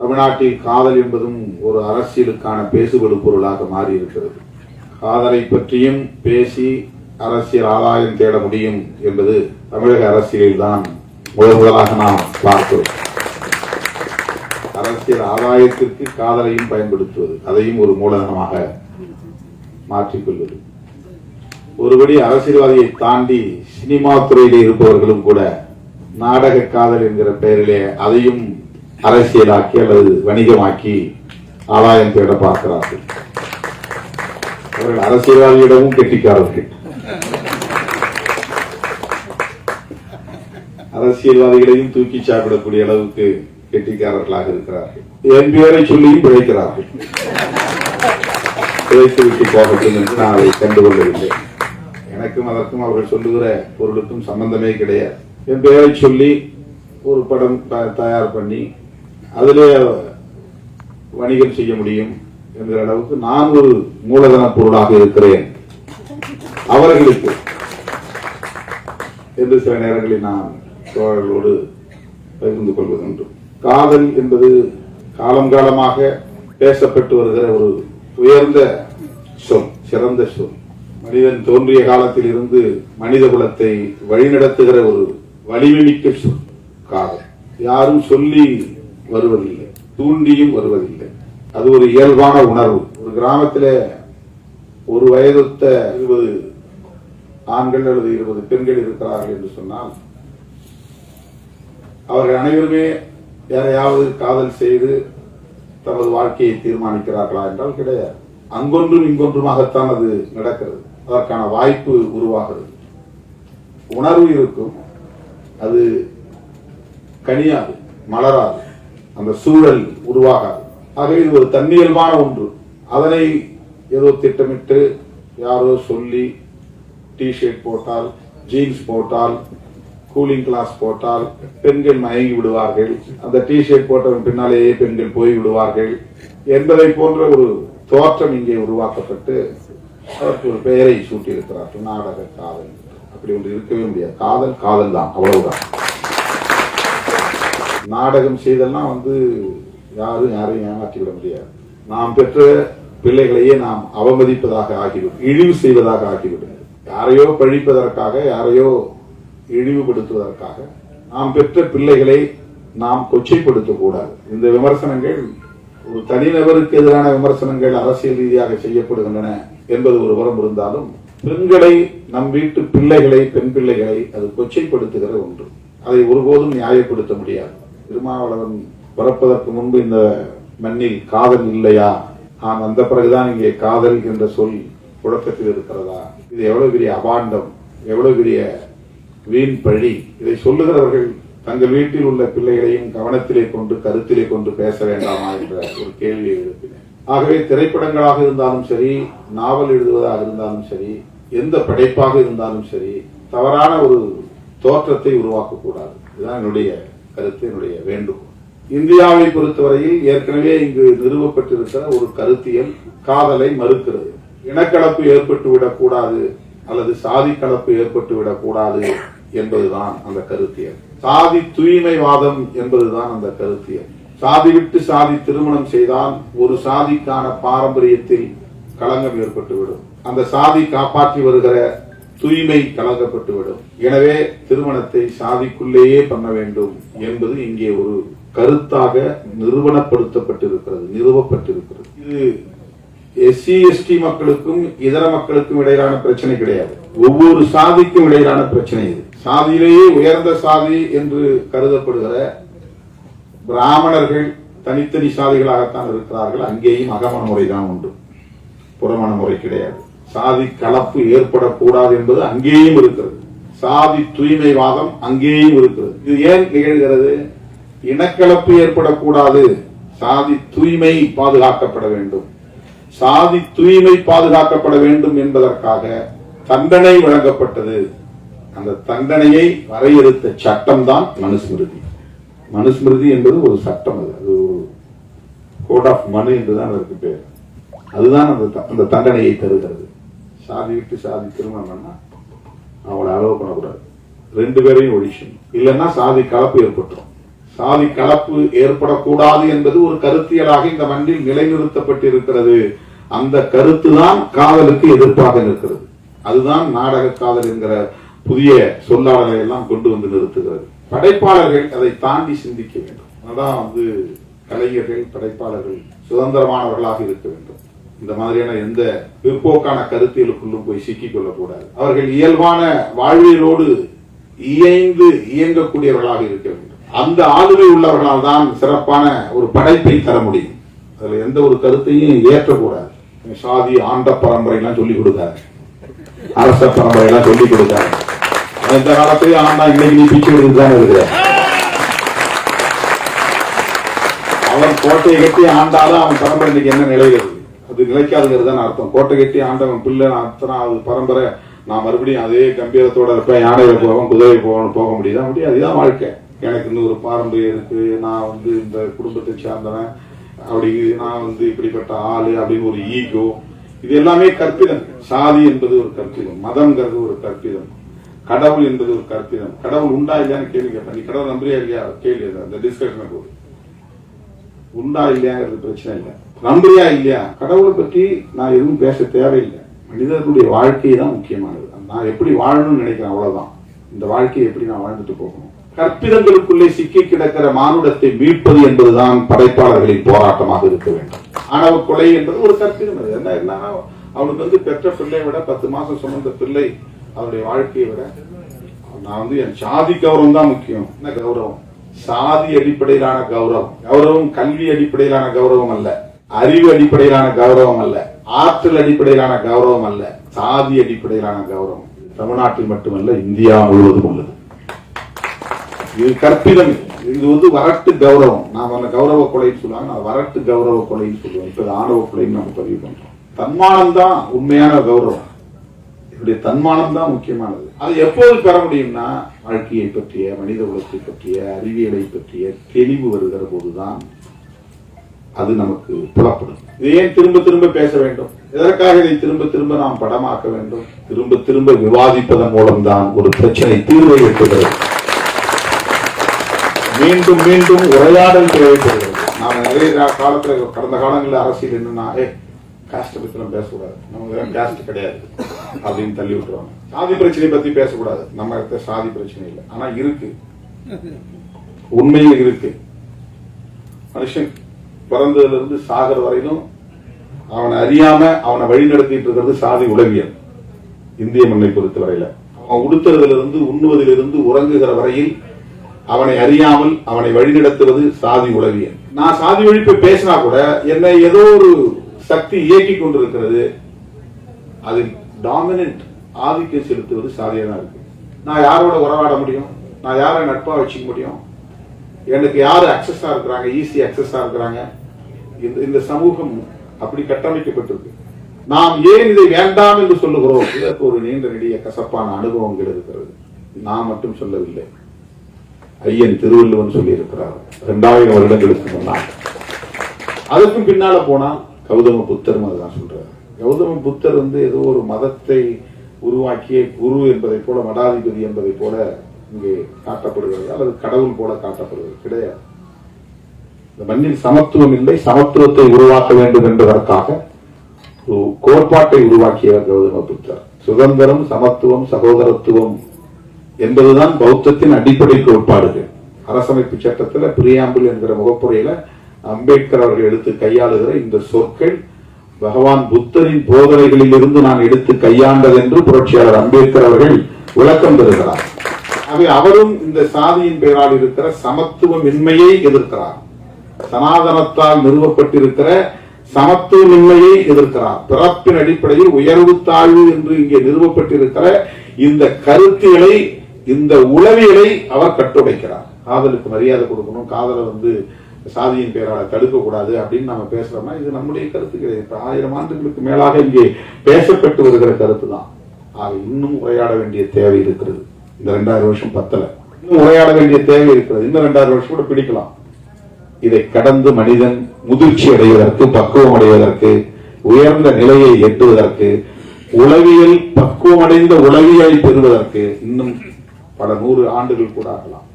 தமிழ்நாட்டில் காதல் என்பதும் ஒரு அரசியலுக்கான பேசுபடு பொருளாக மாறி இருக்கிறது காதலை பற்றியும் பேசி அரசியல் ஆதாயம் தேட முடியும் என்பது தமிழக அரசியலில் தான் முதல் முதலாக நாம் பார்க்கிறோம் அரசியல் ஆதாயத்திற்கு காதலையும் பயன்படுத்துவது அதையும் ஒரு மூலதனமாக மாற்றிக்கொள்வது. ஒருபடி அரசியல்வாதியை தாண்டி சினிமா துறையிலே இருப்பவர்களும் கூட நாடக காதல் என்கிற பெயரிலே அதையும் அரசியலாக்கி அல்லது வணிகமாக்கி ஆதாயம் தேட பார்க்கிறார்கள். அவர்கள் அரசியல்வாதியிடமும் கெட்டிக்காரர்கள். அரசியல்வாதிகளையும் தூக்கி சாப்பிடக்கூடிய அளவுக்கு கெட்டிக்காரர்களாக இருக்கிறார்கள். என் பேரை சொல்லியும் பிழைக்கிறார்கள். பிழைத்து விட்டு போகட்டும் என்று நான் அதை கண்டுகொள்ளவில்லை. எனக்கும் அதற்கும் அவர்கள் சொல்லுகிற பொருளுக்கும் சம்பந்தமே கிடையாது. என் பெயரை சொல்லி ஒரு படம் த- தயார் பண்ணி அதிலே வணிகம் செய்ய முடியும் என்கிற அளவுக்கு நான் ஒரு மூலதன பொருளாக இருக்கிறேன். அவர்களுக்கு. என்று சில நேரங்களில் நான் தோழர்களோடு பகிர்ந்து கொள்வதுண்டு காதல் என்பது காலம் காலமாக பேசப்பட்டு வருகிற ஒரு உயர்ந்த சொல் சிறந்த சொல். மனிதன் தோன்றிய காலத்தில் இருந்து மனித குலத்தை வழிநடத்துகிற ஒரு வலிமைமிக்க சொல் காதல். யாரும் சொல்லி வருவதில்லை. தூண்டியும் வருவதில்லை. அது ஒரு இயல்பான உணர்வு. ஒரு கிராமத்தில் ஒரு வயதொத்த இருபது ஆண்கள் அல்லது இருபது பெண்கள் இருக்கிறார்கள் என்று சொன்னால் அவர்கள் அனைவருமே யாரையாவது காதல் செய்து தமது வாழ்க்கையை தீர்மானிக்கிறார்களா என்றால் கிடையாது. அங்கொன்றும் இங்கொன்றுமாகத்தான் அது நடக்கிறது. அதற்கான வாய்ப்பு உருவாகிறது. உணர்வு இருக்கும். அது கனியாது மலராது. அந்த சூழல் உருவாகாது. ஆக இது ஒரு தன்னியல்பான ஒன்று. அதனை ஏதோ திட்டமிட்டு யாரோ சொல்லி டிஷர்ட் போட்டால் ஜீன்ஸ் போட்டால் கூலிங் கிளாஸ் போட்டால் பெண்கள் மயங்கி விடுவார்கள். அந்த டிஷர்ட் போட்டவன் பின்னாலேயே பெண்கள் போய் விடுவார்கள் என்பதை போன்ற ஒரு தோற்றம் இங்கே உருவாக்கப்பட்டு அதற்கு ஒரு பெயரை சூட்டியிருக்கிறார்கள் நாடக காதல். அப்படி ஒன்று இருக்கவே முடியாது. காதல் காதல் தான் அவ்வளவுதான். நாடகம் செய்தெல்லாம் வந்து யாரும் யாரையும் ஏமாற்றிவிட முடியாது. நாம் பெற்ற பிள்ளைகளையே நாம் அவமதிப்பதாக ஆகிவிடும் இழிவு செய்வதாக ஆகிவிடும். யாரையோ பழிப்பதற்காக யாரையோ இழிவுபடுத்துவதற்காக நாம் பெற்ற பிள்ளைகளை நாம் கொச்சைப்படுத்தக்கூடாது. இந்த விமர்சனங்கள் ஒரு தனிநபருக்கு எதிரான விமர்சனங்கள் அரசியல் ரீதியாக செய்யப்படுகின்றன என்பது ஒரு புறம் இருந்தாலும் பெண்களை நம் வீட்டு பிள்ளைகளை பெண் பிள்ளைகளை அது கொச்சைப்படுத்துகிற ஒன்று. அதை ஒருபோதும் நியாயப்படுத்த முடியாது. திருமாவளவன் பிறப்பதற்கு முன்பு இந்த மண்ணில் காதல் இல்லையா? ஆம் வந்த பிறகுதான் இங்கே காதல் என்ற சொல் புழக்கத்தில் இருக்கிறதா? இது எவ்வளவு பெரிய அபாண்டம் எவ்வளவு பெரிய வீண் பழி? இதை சொல்லுகிறவர்கள் தங்கள் வீட்டில் உள்ள பிள்ளைகளையும் கவனத்திலே கொண்டு கருத்திலே கொண்டு பேச வேண்டாமா என்ற ஒரு கேள்வியை எழுப்பினேன். ஆகவே திரைப்படங்களாக இருந்தாலும் சரி நாவல் எழுதுவதாக இருந்தாலும் சரி எந்த படைப்பாக இருந்தாலும் சரி தவறான ஒரு தோற்றத்தை உருவாக்கக்கூடாது. இதுதான் என்னுடைய கருத்து என்னுடைய வேண்டுகோள். இந்தியாவை பொறுத்தவரையில் ஏற்கனவே இங்கு நிறுவப்பட்டிருக்கிற ஒரு கருத்தியல் காதலை மறுக்கிறது. இனக்கலப்பு ஏற்பட்டு விடக்கூடாது அல்லது சாதி கலப்பு ஏற்பட்டு விடக்கூடாது என்பதுதான் அந்த கருத்தியல். சாதி தூய்மைவாதம் என்பதுதான் அந்த கருத்தியல். சாதி விட்டு சாதி திருமணம் செய்தால் ஒரு சாதிக்கான பாரம்பரியத்தில் களங்கம் ஏற்பட்டுவிடும். அந்த சாதி காப்பாற்றி வருகிற தூய்மை கலங்கப்பட்டுவிடும் எனவே திருமணத்தை சாதிக்குள்ளேயே பண்ண வேண்டும் என்பது இங்கே ஒரு கருத்தாக நிறுவனப்படுத்தப்பட்டிருக்கிறது நிறுவப்பட்டிருக்கிறது. இது எஸ்சி எஸ்டி மக்களுக்கும் இதர மக்களுக்கும் இடையிலான பிரச்சனை கிடையாது. ஒவ்வொரு சாதிக்கும் இடையிலான பிரச்சனை இது. சாதியிலேயே உயர்ந்த சாதி என்று கருதப்படுகிற பிராமணர்கள் தனித்தனி சாதிகளாகத்தான் இருக்கிறார்கள். அங்கேயும் அகமண முறைதான் உண்டு. புறமண முறை கிடையாது. சாதி கலப்பு ஏற்படக்கூடாது என்பது அங்கேயும் இருக்கிறது. சாதி தூய்மைவாதம் அங்கேயும் இருக்கிறது. இது ஏன் நிகழ்கிறது? இனக்கலப்பு ஏற்படக்கூடாது. சாதி தூய்மை பாதுகாக்கப்பட வேண்டும். சாதி தூய்மை பாதுகாக்கப்பட வேண்டும் என்பதற்காக தண்டனை வழங்கப்பட்டது. அந்த தண்டனையை வரையறுத்த சட்டம் தான் மனுஸ்மிருதி. மனுஸ்மிருதி என்பது ஒரு சட்டம் அது. அது ஒரு கோட் ஆஃப் மனு என்றுதான் அதற்கு பேர். அதுதான் அந்த த- அந்த தண்டனையை தருகிறது. சாதி விட்டு சாதி திருமணம் பண்ணா அவளை அலோவ் பண்ணக்கூடாது. ரெண்டு பேரையும் ஒழிக்கணும் இல்லைன்னா சாதி கலப்பு ஏற்பட்டுரும். சாதி கலப்பு ஏற்படக்கூடாது என்பது ஒரு கருத்தியலாக இந்த மண்ணில் நிலைநிறுத்தப்பட்டிருக்கிறது. அந்த கருத்து தான் காதலுக்கு எதிர்ப்பாக நிற்கிறது. அதுதான் நாடக காதல் என்கிற புதிய சொல்லாடலை எல்லாம் கொண்டு வந்து நிறுத்துகிறது. படைப்பாளர்கள் அதை தாண்டி சிந்திக்க வேண்டும். அதான் வந்து கலைஞர்கள் படைப்பாளர்கள் சுதந்திரமானவர்களாக இருக்க வேண்டும். இந்த மாதிரியான எந்த பிற்போக்கான கருத்தியலுக்குள்ளும் போய் சிக்கிக் கொள்ளக்கூடாது. அவர்கள் இயல்பான வாழ்வியலோடு இயைந்து இயங்கக்கூடியவர்களாக இருக்க வேண்டும். அந்த ஆளுமை உள்ளவர்களால் தான் சிறப்பான ஒரு படைப்பை தர முடியும். அதுல எந்த ஒரு கருத்தையும் ஏற்றக்கூடாது. சாதி ஆண்ட பரம்பரைலாம் சொல்லிக் கொடுக்காது. அரச பரம்பரைலாம் சொல்லிக் கொடுக்காது. இந்த காலத்திலேயே ஆண்டா இன்னைக்கு நீ பிச்சு விடுதான் இருக்கிற அவன் கோட்டையை கட்டி ஆண்டாலும் அவன் பரம்பரை இன்னைக்கு என்ன நிலைகிறது அது நிலைக்காதுங்கிறது தான் அர்த்தம். கோட்டை கட்டி ஆண்டவன் பிள்ளை அத்தனை அது பரம்பரை நான் மறுபடியும் அதே கம்பீரத்தோட இருப்பேன். யானையில போவோம் குதிரை போகணும் போக முடியுதா? முடியாது. இதுதான் வாழ்க்கை. எனக்கு ஒரு பாரம்பரியம் இருக்கு. நான் வந்து இந்த குடும்பத்தை சார்ந்தவன். அப்படி நான் வந்து இப்படிப்பட்ட ஆளு அப்படின்னு ஒரு ஈகோ. இது எல்லாமே கற்பிதம். சாதி என்பது ஒரு கற்பிதம். மதம்ங்கிறது ஒரு கற்பிதம். கடவுள் என்பது ஒரு கற்பிதம். கடவுள் உண்டா இல்லையான்னு கேள்வி கேட்பேன். நீ கடவுள் நம்புறியா இல்லையா? கேள்வி அந்த டிஸ்கஷன் போது உண்டா இல்லையாங்கிறது பிரச்சனை இல்லை. நம்புறியா இல்லையா? கடவுளை பற்றி நான் எதுவும் பேச தேவையில்லை. மனிதர்களுடைய வாழ்க்கை தான் முக்கியமானது. நான் எப்படி வாழணும்னு நினைக்கிறேன் அவ்வளவுதான். இந்த வாழ்க்கையை எப்படி நான் வாழ்ந்துட்டு போகணும்? கற்பிதங்களுக்குள்ளே சிக்கி கிடக்கிற மானுடத்தை மீட்பது என்பதுதான் படைப்பாளர்களின் போராட்டமாக இருக்க வேண்டும். ஆணவ கொலை என்பது ஒரு கற்பிதம். அது என்ன என்னன்னா அவனுக்கு வந்து பெற்ற பிள்ளையை விட பத்து மாசம் சுமந்த பிள்ளை அவருடைய வாழ்க்கையை விட நான் வந்து என் சாதி கௌரவம் தான் முக்கியம். என்ன கௌரவம்? சாதி அடிப்படையிலான கௌரவம். கௌரவம் கல்வி அடிப்படையிலான கௌரவம் அல்ல. அறிவு அடிப்படையிலான கௌரவம் அல்ல. ஆற்றல் அடிப்படையிலான கௌரவம் அல்ல. சாதி அடிப்படையிலான கௌரவம். தமிழ்நாட்டில் மட்டுமல்ல இந்தியா முழுவதும் உள்ளது. இது கற்பிதம். இது வந்து வரட்டு கௌரவம். நான் அந்த கௌரவ கொலைன்னு சொல்லுவாங்க. நான் வரட்டு கௌரவ கொலைன்னு சொல்லுவோம் இப்போ ஆணவ கொலைன்னு நம்ம பதிவு பண்றோம். தன்மானம் தான் உண்மையான கௌரவம். என்னுடைய தன்மானம் தான் முக்கியமானது. அது எப்போது பெற முடியும்னா வாழ்க்கையை பற்றிய மனித குலத்தை பற்றிய அறிவியலை பற்றிய தெளிவு வருகிற போதுதான் அது நமக்கு புலப்படும். இதை ஏன் திரும்ப திரும்ப பேச வேண்டும்? எதற்காக இதை திரும்ப திரும்ப நாம் படமாக்க வேண்டும்? திரும்ப திரும்ப விவாதிப்பதன் மூலம்தான் ஒரு பிரச்சனை தீர்வை எட்டுகிறது. மீண்டும் மீண்டும் உரையாடல் தேவைப்படுகிறது நாம நிறைய காலத்துல கடந்த காலங்களில் அரசியல் என்னன்னா ஏ காஸ்ட் பத்தி எல்லாம் பேசக்கூடாது. நம்ம காஸ்ட் கிடையாது. அப்படின்னு தள்ளி விட்டுருவாங்க. சாதி பிரச்சனை பத்தி பேசக்கூடாது. நம்ம இடத்துல சாதி பிரச்சனை இல்லை. ஆனா இருக்கு. உண்மையில் இருக்கு. மனுஷன் பிறந்ததுல இருந்து சாகர வரையிலும் அவனை அறியாம அவனை வழிநடத்திட்டு இருக்கிறது சாதி உளவியல். இந்திய மண்ணை பொறுத்தவரையில. அவன் உடுத்துறதுல இருந்து உண்ணுவதிலிருந்து உறங்குகிற வரையில் அவனை அறியாமல் அவனை வழிநடத்துவது சாதி உளவியல். நான் சாதி ஒழிப்பு பேசினா கூட என்னை ஏதோ ஒரு சக்தி இயக்கி கொண்டிருக்கிறது. அது டாமினன்ட் ஆதிக்கம் செலுத்துவது சாதியாக தான் இருக்கு. நான் யாரோட உறவாட முடியும்? நான் யாரை நட்பா வச்சுக்க முடியும்? எனக்கு யார் அக்சஸா இருக்கிறாங்க? ஈஸி அக்சஸா இருக்கிறாங்க? இந்த இந்த சமூகம் அப்படி கட்டமைக்கப்பட்டிருக்கு. நாம் ஏன் இதை வேண்டாம் என்று சொல்லுகிறோம்? இதற்கு ஒரு நீண்ட நெடிய கசப்பான அனுபவங்கள் இருக்கிறது நான் மட்டும் சொல்லவில்லை. ஐயன் திருவள்ளுவன் சொல்லியிருக்கிறார். இரண்டாயிரம் வருடங்களுக்கு முன்னால். அதுக்கும் பின்னால போனா கௌதம புத்தரும் அதுதான் சொல்றாரு. கௌதம புத்தர் வந்து ஏதோ ஒரு மதத்தை உருவாக்கிய குரு என்பதை போல மடாதிபதி என்பதை போல இங்கே காட்டப்படுகிறது. அல்லது கடவுள் போல காட்டப்படுகிறது. கிடையாது. இந்த மண்ணில் சமத்துவம் இல்லை சமத்துவத்தை உருவாக்க வேண்டும் என்பதற்காக கோட்பாட்டை உருவாக்கியவர் கௌதம புத்தர். சுதந்திரம் சமத்துவம் சகோதரத்துவம் என்பதுதான் பௌத்தத்தின் அடிப்படை கோட்பாடுகள். அரசமைப்பு சட்டத்துல பிரியாம்பிள் என்கிற முகப்புரையில அம்பேத்கர் அவர்கள் எடுத்து கையாளுகிற இந்த சொற்கள் பகவான் புத்தரின் போதனைகளில் இருந்து நான் எடுத்து கையாண்டது என்று புரட்சியாளர் அம்பேத்கர் அவர்கள் விளக்கம் தருகிறார் அவை அவரும் இந்த சாதியின் பெயரால் இருக்கிற சமத்துவமின்மையை எதிர்க்கிறார். சனாதனத்தால் நிறுவப்பட்டிருக்கிற சமத்துவமின்மையை எதிர்க்கிறார். பிறப்பின் அடிப்படையில் உயர்வு தாழ்வு என்று இங்கே நிறுவப்பட்டிருக்கிற இந்த கருத்தியலை இந்த உளவியலை அவர் கட்டுடைக்கிறார் காதலுக்கு மரியாதை கொடுக்கணும் காதலை வந்து சாதியின் பேரால் தடுக்கக்கூடாது அப்படின்னு நாம பேசுறோம்னா இது நம்முடைய கருத்து கிடையாது ஆயிரம் ஆண்டுகளுக்கு மேலாக இங்கே பேசப்பட்டு வருகிற கருத்து தான். ஆக இன்னும் உரையாட வேண்டிய தேவை இருக்கிறது. இந்த ரெண்டாயிரம் வருஷம் பத்தல. இன்னும் உரையாட வேண்டிய தேவை இருக்கிறது. இன்னும் ரெண்டாயிரம் வருஷம் கூட பிடிக்கலாம். இதை கடந்து மனிதன் முதிர்ச்சி அடைவதற்கு பக்குவம் அடைவதற்கு உயர்ந்த நிலையை எட்டுவதற்கு உளவியல் பக்குவமடைந்த உளவியலை பெறுவதற்கு இன்னும் பல நூறு ஆண்டுகள் கூட ஆகலாம்.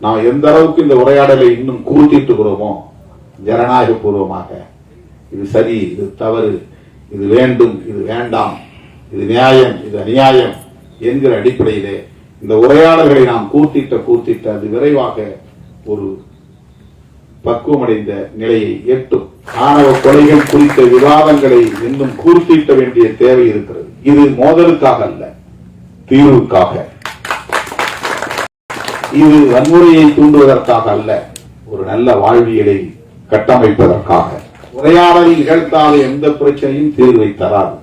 நாம் எந்த அளவுக்கு இந்த உரையாடலை இன்னும் கூட்டிட்டுகிறோமோ ஜனநாயக பூர்வமாக இது சரி இது தவறு இது வேண்டும் இது வேண்டாம் இது நியாயம் இது அநியாயம் என்கிற அடிப்படையிலே இந்த உரையாடல்களை நாம் கூட்டிட்ட கூட்டிட்ட அது விரைவாக ஒரு பக்குவமடைந்த நிலையை எட்டும். ஆணவ கொலைகள் குறித்த விவாதங்களை இன்னும் கூர்த்தீட்ட வேண்டிய தேவை இருக்கிறது. இது மோதலுக்காக அல்ல தீர்வுக்காக. இது வன்முறையை தூண்டுவதற்காக அல்ல ஒரு நல்ல வாழ்வியலை கட்டமைப்பதற்காக. உரையாடல் நிகழ்த்தாத எந்த பிரச்சனையும் தீர்வை தராது.